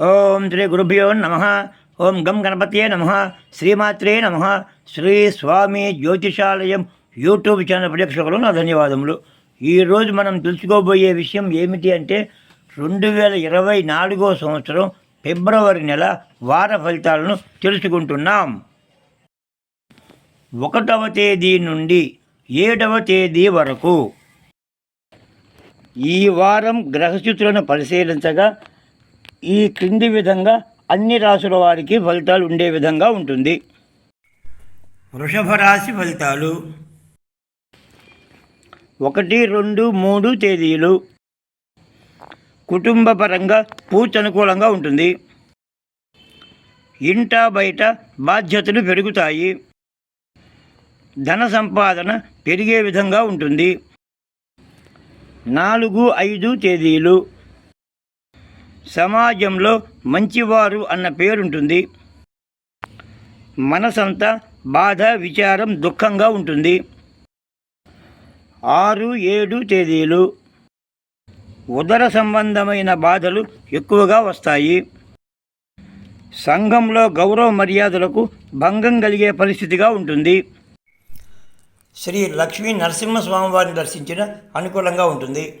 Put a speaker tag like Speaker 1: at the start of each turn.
Speaker 1: ఓం శ్రీ గురుభ్యో నమ. ఓం గం గణపతియే నమ. శ్రీమాత్రే నమ. శ్రీ స్వామి జ్యోతిషాలయం యూట్యూబ్ ఛానల్ ప్రేక్షకులు నా ధన్యవాదములు. ఈరోజు మనం తెలుసుకోబోయే విషయం ఏమిటి అంటే రెండు వేల ఇరవై నాలుగో సంవత్సరం ఫిబ్రవరి నెల వార ఫలితాలను తెలుసుకుంటున్నాం. ఒకటవ తేదీ నుండి ఏడవ తేదీ వరకు ఈ వారం గ్రహస్థితులను పరిశీలించగా ఈ క్రింది విధంగా అన్ని రాసుల వారికి ఫలితాలు ఉండే విధంగా ఉంటుంది. వృషభ రాశి ఫలితాలు. ఒకటి రెండు మూడు తేదీలు. కుటుంబ పరంగా పూర్తి అనుకూలంగా ఉంటుంది. ఇంట బయట బాధ్యతలు పెరుగుతాయి. ధన సంపాదన పెరిగే విధంగా ఉంటుంది. నాలుగు ఐదు తేదీలు. సమాజంలో మంచివారు అన్న పేరుంటుంది. మనసంతా బాధ విచారం దుఃఖంగా ఉంటుంది. ఆరు ఏడు తేదీలు ఉదర సంబంధమైన బాధలు ఎక్కువగా వస్తాయి. సంఘంలో గౌరవ మర్యాదలకు భంగం కలిగే పరిస్థితిగా ఉంటుంది. శ్రీ లక్ష్మీ నరసింహస్వామి వారిని దర్శించిన అనుకూలంగా ఉంటుంది.